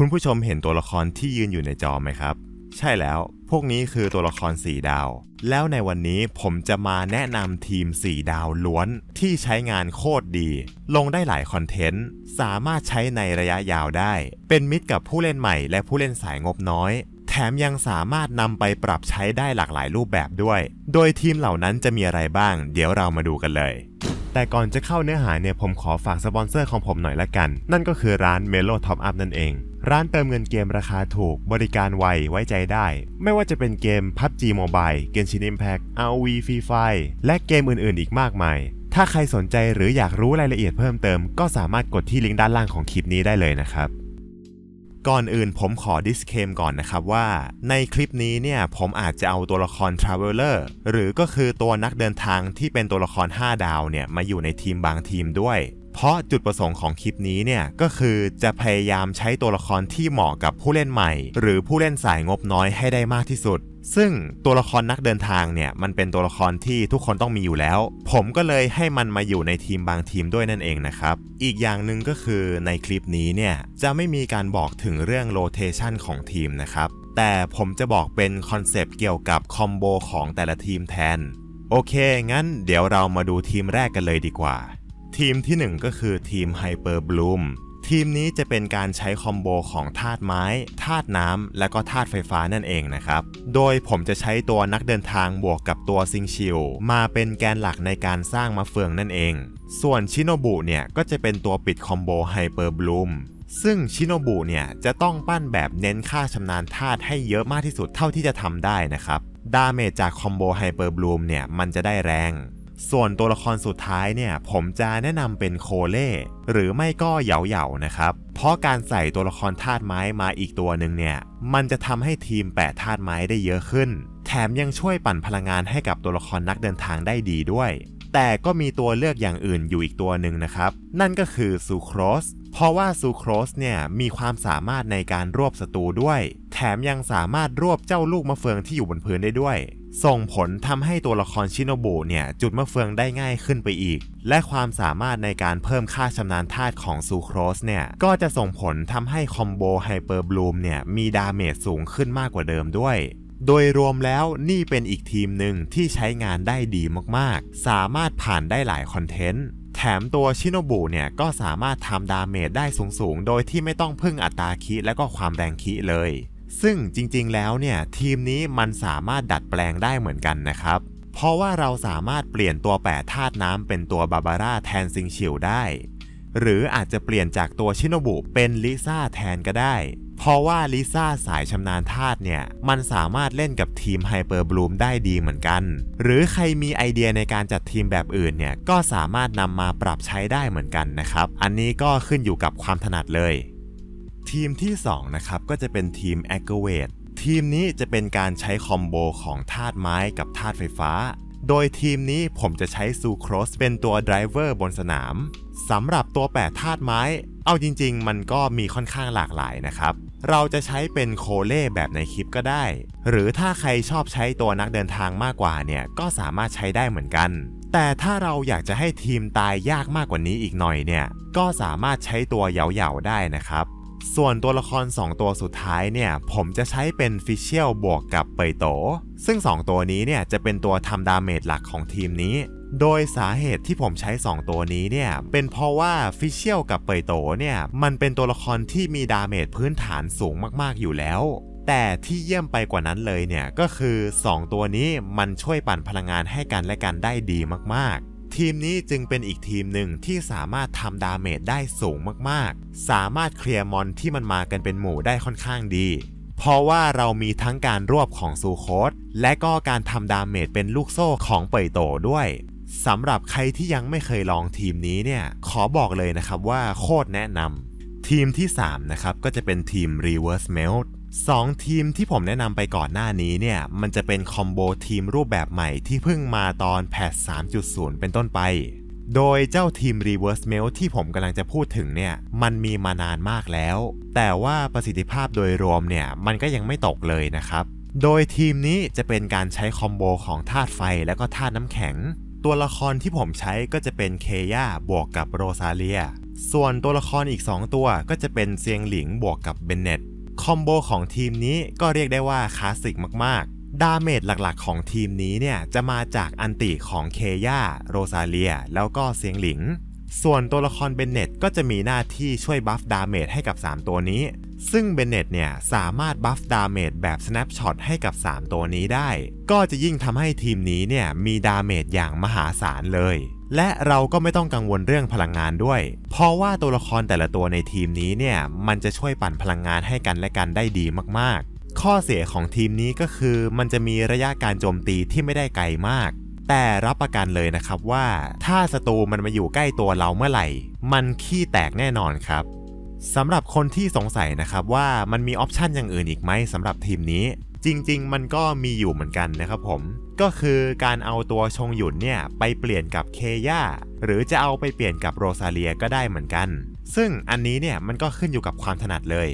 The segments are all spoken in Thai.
คุณผู้ชมเห็นตัวละครที่ยืนอยู่ในจอไหมครับ ใช่แล้ว พวกนี้คือตัวละคร 4 ดาว แล้วในวันนี้ผมจะมาแนะนำทีม 4 ดาวล้วนที่ใช้งานโคตรดี ลงได้หลายคอนเทนต์ สามารถใช้ในระยะยาวได้ เป็นมิตรกับผู้เล่นใหม่และผู้เล่นสายงบน้อย แถมยังสามารถนำไปปรับใช้ได้หลากหลายรูปแบบด้วย โดยทีมเหล่านั้นจะมีอะไรบ้าง เดี๋ยวเรามาดูกันเลยแต่ก่อนจะเข้าเนื้อหาเนี่ยผมขอฝากสปอนเซอร์ของผมหน่อยละกัน นั่นก็คือร้าน Melo Top Up นั่นเอง ร้านเติมเงินเกมราคาถูก บริการไว ไว้ใจได้ ไม่ว่าจะเป็นเกม PUBG Mobile Genshin Impact ROV Free Fire และเกมอื่นๆ อีกมากมาย ถ้าใครสนใจหรืออยากรู้รายละเอียดเพิ่มเติม ก็สามารถกดที่ลิงก์ด้านล่างของคลิปนี้ได้เลยนะครับก่อนอื่นผมขอ disclaim ก่อนนะครับว่าในคลิปนี้เนี่ยผมอาจจะเอาตัวละคร Traveler หรือก็คือตัวนักเดินทางที่เป็นตัวละคร 5 ดาวเนี่ยมาอยู่ในทีมบางทีมด้วย เพราะจุดประสงค์ของคลิปนี้เนี่ยก็คือจะพยายามใช้ตัวละครที่เหมาะกับผู้เล่นใหม่ หรือผู้เล่นสายงบน้อยให้ได้มากที่สุด ซึ่งตัวละครนักเดินทางเนี่ยมันเป็นตัวละครที่ทุกคนต้องมีอยู่แล้ว ผมก็เลยให้มันมาอยู่ในทีมบางทีมด้วยนั่นเองนะครับ อีกอย่างหนึ่งก็คือในคลิปนี้เนี่ยจะไม่มีการบอกถึงเรื่องโรเทชันของทีมนะครับแต่ผมจะบอกเป็นคอนเซปต์เกี่ยวกับคอมโบของแต่ละทีมแทน โอเค งั้นเดี๋ยวเรามาดูทีมแรกกันเลยดีกว่า ทีมที่ 1 ก็คือทีม Hyper Bloom ทีมนี้จะเป็นการใช้คอมโบของธาตุไม้ธาตุน้ำ และก็ธาตุไฟฟ้านั่นเองนะครับ โดยผมจะใช้ตัวนักเดินทางบวกกับตัวซิงชิลมาเป็นแกนหลักในการสร้างมาเฟืองนั่นเอง ส่วนชิโนบุเนี่ยก็จะเป็นตัวปิดคอมโบ Hyper Bloom ซึ่งชิโนบุเนี่ยจะต้องปั้นแบบเน้นค่าชำนาญธาตุให้เยอะมากที่สุดเท่าที่จะทำได้นะครับ ดาเมจจากคอมโบ Hyper Bloom เนี่ยมันจะได้แรง ส่วนตัวละครสุดท้ายเนี่ย ผมจะแนะนำเป็นโคเล่หรือไม่ก็เหยาเหยานะครับ เพราะการใส่ตัวละครธาตุไม้มาอีกตัวหนึ่งเนี่ย มันจะทำให้ทีมแปะธาตุไม้ได้เยอะขึ้น แถมยังช่วยปั่นพลังงานให้กับตัวละครนักเดินทางได้ดีด้วย แต่ก็มีตัวเลือกอย่างอื่นอยู่อีกตัวหนึ่งนะครับ นั่นก็คือซูโครสเพราะว่าซูโครสเนี่ยมีความสามารถในการรวบศัตรูด้วย แถมยังสามารถรวบเจ้าลูกมะเฟืองที่อยู่บนพื้นได้ด้วย ส่งผลทำให้ตัวละครชิโนบุเนี่ย จุดมะเฟืองได้ง่ายขึ้นไปอีก และความสามารถในการเพิ่มค่าชำนาญธาตุของซูโครสเนี่ย ก็จะส่งผลทำให้คอมโบไฮเปอร์บลูมเนี่ย มีดาเมจสูงขึ้นมากกว่าเดิมด้วยโดยรวมแล้วนี่เป็นอีกทีมหนึ่งที่ใช้งานได้ดีมากๆ สามารถผ่านได้หลายคอนเทนต์ แถมตัวชิโนบุเนี่ยก็สามารถทำดาเมจได้สูงๆ โดยที่ไม่ต้องพึ่งอัตราคิและก็ความแรงคิเลย ซึ่งจริงๆแล้วเนี่ยทีมนี้มันสามารถดัดแปลงได้เหมือนกันนะครับ เพราะว่าเราสามารถเปลี่ยนตัวแปะธาตุน้ำเป็นตัวบาบาร่าแทนซิงชิลได้ หรืออาจจะเปลี่ยนจากตัวชิโนบุเป็นลิซ่าแทนก็ได้ เพราะว่าลิซ่าสายชำนาญธาตุเนี่ย มันสามารถเล่นกับทีมไฮเปอร์บลูมได้ดีเหมือนกัน หรือใครมีไอเดียในการจัดทีมแบบอื่นเนี่ยก็สามารถนำมาปรับใช้ได้เหมือนกันนะครับ อันนี้ก็ขึ้นอยู่กับความถนัดเลย ทีมที่ 2 นะครับ ก็จะเป็นทีม a g g r a v a t e ทีมนี้จะเป็นการใช้คอมโบของธาตุไม้กับธาตุไฟฟ้า โดยทีมนี้ผมจะใช้ซูโครสเป็นตัวไดรเวอร์บนสนามสำหรับตัวแปะธาตุไม้ เอาจริง ๆ มันก็มีค่อนข้างหลากหลายนะครับ เราจะใช้เป็นโคเล่แบบในคลิปก็ได้ หรือถ้าใครชอบใช้ตัวนักเดินทางมากกว่าเนี่ย ก็สามารถใช้ได้เหมือนกัน แต่ถ้าเราอยากจะให้ทีมตายยากมากกว่านี้อีกหน่อยเนี่ย ก็สามารถใช้ตัวเหยาๆได้นะครับ ส่วนตัวละคร 2 ตัวสุดท้ายเนี่ย ผมจะใช้เป็นฟิเชียลบวกกับเปยโต ซึ่ง 2 ตัวนี้เนี่ยจะเป็นตัวทำดาเมจหลักของทีมนี้ โดยสาเหตุที่ผมใช้ 2 ตัวนี้เนี่ย เป็นเพราะว่าฟิเชียลกับเปยโตเนี่ย มันเป็นตัวละครที่มีดาเมจพื้นฐานสูงมากๆอยู่แล้ว แต่ที่เยี่ยมไปกว่านั้นเลยเนี่ย ก็คือ 2 ตัวนี้มันช่วยปั่นพลังงานให้กันและกันได้ดีมากๆ ทีมนี้จึงเป็นอีกทีมหนึ่งที่สามารถทำดาเมจได้สูงมากๆ สามารถเคลียร์มอนที่มันมากันเป็นหมู่ได้ค่อนข้างดี เพราะว่าเรามีทั้งการรวบของซูโคสและก็การทำดาเมจเป็นลูกโซ่ของเปยโตด้วยสำหรับใครที่ยังไม่เคยลองทีมนี้เนี่ย ขอบอกเลยนะครับว่าโคตรแนะนำทีมที่ 3 นะครับ ก็จะเป็นทีม Reverse Melt สองทีมที่ผมแนะนำไปก่อนหน้านี้เนี่ยมันจะเป็นคอมโบทีมรูปแบบใหม่ที่เพิ่งมาตอนแพท3.0 เป็นต้นไป โดยเจ้าทีม Reverse Melt ที่ผมกำลังจะพูดถึงเนี่ยมันมีมานานมากแล้ว แต่ว่าประสิทธิภาพโดยรวมเนี่ยมันก็ยังไม่ตกเลยนะครับ โดยทีมนี้จะเป็นการใช้คอมโบของธาตุไฟและก็ธาตุน้ำแข็ง ตัวละครที่ผมใช้ก็จะเป็นเคย่าบวกกับโรซาเลีย ส่วนตัวละครอีก 2 ตัวก็จะเป็นเซียงหลิงบวกกับเบนเน็ต คอมโบของทีมนี้ก็เรียกได้ว่าคลาสสิกมากๆ ดาเมจหลักๆของทีมนี้เนี่ยจะมาจากอันติของเคย่าโรซาเลีย แล้วก็เซียงหลิง ส่วนตัวละครเบนเน็ตก็จะมีหน้าที่ช่วยบัฟดาเมจให้กับ 3 ตัวนี้ ซึ่งเบนเน็ตเนี่ยสามารถบัฟดาเมจแบบ snapshot ให้กับ 3 ตัวนี้ได้ ก็จะยิ่งทำให้ทีมนี้เนี่ยมีดาเมจอย่างมหาศาลเลย และเราก็ไม่ต้องกังวลเรื่องพลังงานด้วย เพราะว่าตัวละครแต่ละตัวในทีมนี้เนี่ยมันจะช่วยปั่นพลังงานให้กันและกันได้ดีมากๆ ข้อเสียของทีมนี้ก็คือ มันจะมีระยะการโจมตีที่ไม่ได้ไกลมาก แต่รับประกันเลยนะครับว่า ถ้าศัตรูมันมาอยู่ใกล้ตัวเราเมื่อไหร่ มันขี้แตกแน่นอนครับสำหรับคนที่สงสัยนะครับว่ามันมีออปชันอย่างอื่นอีกไหมสำหรับทีมนี้ จริงๆ มันก็มีอยู่เหมือนกันนะครับผม ก็คือการเอาตัวชงหยุนเนี่ยไปเปลี่ยนกับเคย่าหรือจะเอาไปเปลี่ยนกับโรซาเลียก็ได้เหมือนกัน ซึ่งอันนี้เนี่ยมันก็ขึ้นอยู่กับความถนัดเลย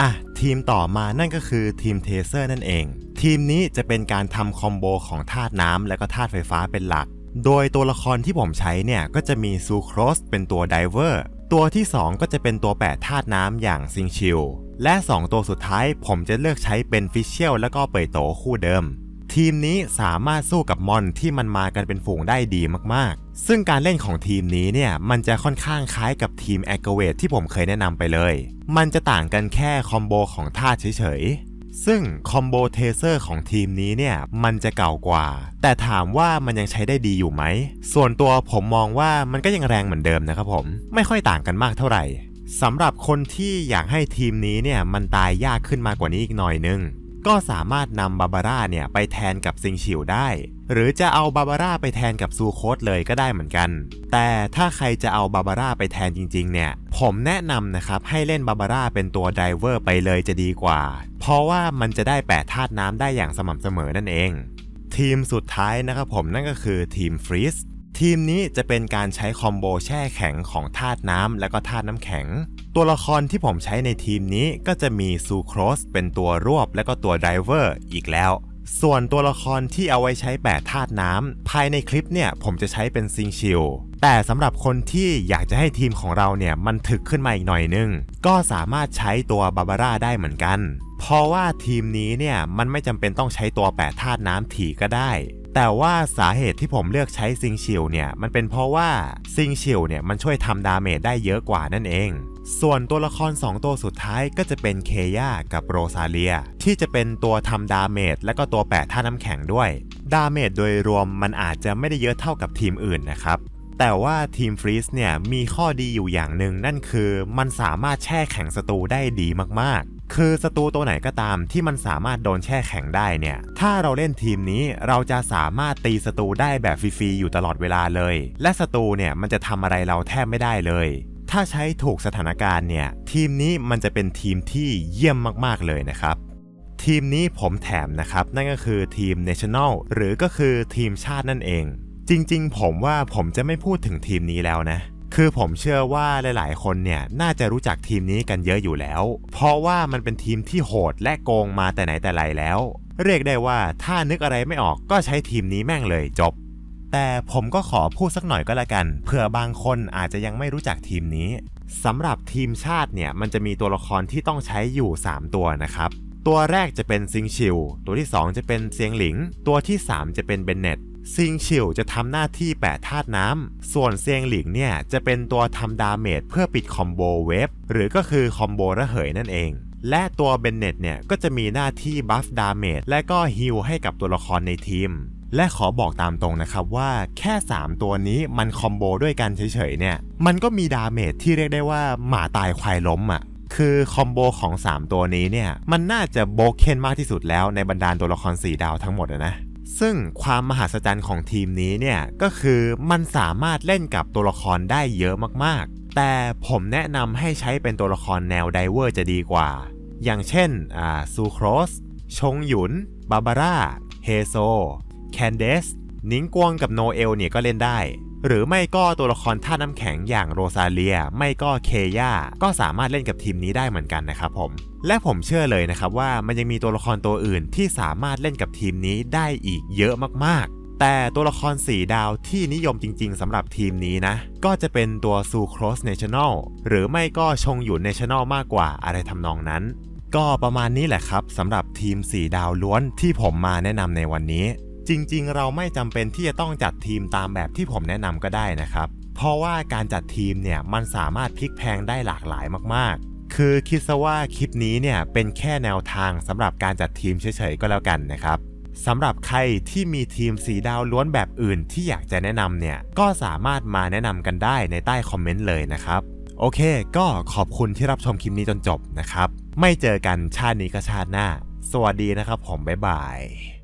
อะทีมต่อมานั่นก็คือทีมเทเซอร์นั่นเอง ทีมนี้จะเป็นการทำคอมโบของธาตุน้ำและก็ธาตุไฟฟ้าเป็นหลัก โดยตัวละครที่ผมใช้เนี่ยก็จะมีซูโครสเป็นตัวไดเวอร์ ตัวที่ 2 ก็จะเป็นตัวแปดธาตุน้ำอย่างซิงชิล และ 2 ตัวสุดท้ายผมจะเลือกใช้เป็นฟิชเชลและก็เปยโตคู่เดิม ทีมนี้สามารถสู้กับมอนที่มันมากันเป็นฝูงได้ดีมากๆ ซึ่งการเล่นของทีมนี้เนี่ยมันจะค่อนข้างคล้ายกับทีมแอ g เวทที่ผมเคยแนะนำไปเลย มันจะต่างกันแค่คอมโบของธาเฉยๆซึ่งคอมโบเทเซอร์ของทีมนี้เนี่ยมันจะเก่ากว่า แต่ถามว่ามันยังใช้ได้ดีอยู่ไหม ส่วนตัวผมมองว่ามันก็ยังแรงเหมือนเดิมนะครับผม ไม่ค่อยต่างกันมากเท่าไหร่ สำหรับคนที่อยากให้ทีมนี้เนี่ยมันตายยากขึ้นมากว่านี้อีกหน่อยนึง ก็สามารถนำบาบาร่าเนี่ยไปแทนกับซิงชิวได้ หรือจะเอาบาบาร่าไปแทนกับซูโคสเลยก็ได้เหมือนกัน แต่ถ้าใครจะเอาบาบาร่าไปแทนจริงๆ เนี่ย ผมแนะนำนะครับให้เล่นบาบาร่าเป็นตัวไดเวอร์ไปเลยจะดีกว่า เพราะว่ามันจะได้แปะธาตุน้ำได้อย่างสม่ำเสมอนั่นเอง ทีมสุดท้ายนะครับผมนั่นก็คือทีมฟรีส ทีมนี้จะเป็นการใช้คอมโบแช่แข็งของธาตุน้ำและก็ธาตุน้ำแข็ง ตัวละครที่ผมใช้ในทีมนี้ก็จะมีซูโครสเป็นตัวรวบและก็ตัวไดเวอร์อีกแล้วส่วนตัวละครที่เอาไว้ใช้แปะธาตุน้ำภายในคลิปเนี่ยผมจะใช้เป็นซิงชิลแต่สำหรับคนที่อยากจะให้ทีมของเราเนี่ยมันถึกขึ้นมาอีกหน่อยนึง ก็สามารถใช้ตัวบาบาร่าได้เหมือนกัน เพราะว่าทีมนี้เนี่ยมันไม่จำเป็นต้องใช้ตัวแปะธาตุน้ำถี่ก็ได้ แต่ว่าสาเหตุที่ผมเลือกใช้ซิงชิลเนี่ยมันเป็นเพราะว่าซิงชิลเนี่ยมันช่วยทำดาเมจได้เยอะกว่านั่นเอง ส่วนตัวละคร 2 ตัวสุดท้ายก็จะเป็นเคย่ากับโรซาเลีย ที่จะเป็นตัวทำดาเมจและก็ตัวแปะท่าน้ำแข็งด้วย ดาเมจโดยรวมมันอาจจะไม่ได้เยอะเท่ากับทีมอื่นนะครับแต่ว่าทีมฟรีสเนี่ยมีข้อดีอยู่อย่างหนึ่งนั่นคือ มันสามารถแช่แข็งศัตรูได้ดีมากๆ คือศัตรูตัวไหนก็ตามที่มันสามารถโดนแช่แข็งได้เนี่ย ถ้าเราเล่นทีมนี้เราจะสามารถตีศัตรูได้แบบฟรีๆอยู่ตลอดเวลาเลย และศัตรูเนี่ยมันจะทำอะไรเราแทบไม่ได้เลย ถ้าใช้ถูกสถานการณ์เนี่ย ทีมนี้มันจะเป็นทีมที่เยี่ยมมากๆเลยนะครับทีมนี้ผมแถมนะครับ นั่นก็คือทีม National หรือก็คือทีมชาตินั่นเอง จริงๆ ผมว่าผมจะไม่พูดถึงทีมนี้แล้วนะ คือผมเชื่อว่าหลายๆ คนเนี่ยน่าจะรู้จักทีมนี้กันเยอะอยู่แล้ว เพราะว่ามันเป็นทีมที่โหดและโกงมาแต่ไหนแต่ไรแล้ว เรียกได้ว่าถ้านึกอะไรไม่ออกก็ใช้ทีมนี้แม่งเลยจบ แต่ผมก็ขอพูดสักหน่อยก็แล้วกันเผื่อบางคนอาจจะยังไม่รู้จักทีมนี้สำหรับทีมชาติเนี่ยมันจะมีตัวละครที่ต้องใช้อยู่ 3 ตัวนะครับ ตัวแรกจะเป็นซิงชิลตัวที่ 2 จะเป็นเซียงหลิง ตัวที่ 3 จะเป็นเบนเน็ต ซิงชิลจะทำหน้าที่แปะธาตุน้ำ ส่วนเซียงหลิงเนี่ยจะเป็นตัวทำดาเมจเพื่อปิดคอมโบเวฟหรือก็คือคอมโบระเหยนั่นเอง และตัวเบนเน็ตเนี่ยก็จะมีหน้าที่บัฟดาเมจและก็ฮิลให้กับตัวละครในทีม และขอบอกตามตรงนะครับว่าแค่ 3 ตัวนี้มันคอมโบด้วยกันเฉยๆเนี่ย มันก็มีดาเมจที่เรียกได้ว่าหมาตายควายล้มอะ่ะคือคอมโบของ 3 ตัวนี้เนี่ยมันน่าจะโบเคนมากที่สุดแล้วในบรรดาตัวละคร 4 ดาวทั้งหมดนะ ซึ่งความมหัศจรรย์ของทีมนี้เนี่ยก็คือมันสามารถเล่นกับตัวละครได้เยอะมากๆ แต่ผมแนะนำให้ใช้เป็นตัวละครแนวไดเวอร์จะดีกว่า อย่างเช่นอ่าซูโครส ชงหยุน บาบาร่า เฮโซ แคนเดส นิงกวงกับโนเอลเนี่ยก็เล่นได้ หรือไม่ก็ตัวละครท่าน้ำแข็งอย่างโรซาเลีย ไม่ก็เคย่าก็สามารถเล่นกับทีมนี้ได้เหมือนกันนะครับผม และผมเชื่อเลยนะครับว่ามันยังมีตัวละครตัวอื่นที่สามารถเล่นกับทีมนี้ได้อีกเยอะมากๆ แต่ตัวละคร 4 ดาวที่นิยมจริง ๆสำหรับทีมนี้นะ ก็จะเป็นตัวซูโครสเนชั่นแนลหรือไม่ก็ชงอยู่เนชั่นแนลมากกว่าอะไรทำนองนั้นก็ประมาณนี้แหละครับสำหรับทีม 4 ดาวล้วนที่ผมมาแนะนำในวันนี้ จริงๆ เราไม่จำเป็นที่จะต้องจัดทีมตามแบบที่ผมแนะนำก็ได้นะครับ เพราะว่าการจัดทีมเนี่ยมันสามารถพลิกแพงได้หลากหลายมากๆ คือคิดซะว่าคลิปนี้เนี่ยเป็นแค่แนวทางสำหรับการจัดทีมเฉยๆก็แล้วกันนะครับสำหรับใครที่มีทีมสีดาวล้วนแบบอื่นที่อยากจะแนะนำเนี่ยก็สามารถมาแนะนำกันได้ในใต้คอมเมนต์เลยนะครับ โอเค ก็ขอบคุณที่รับชมคลิปนี้จนจบนะครับ ไม่เจอกันชาตินี้ก็ชาติหน้า สวัสดีนะครับผมบ๊ายบาย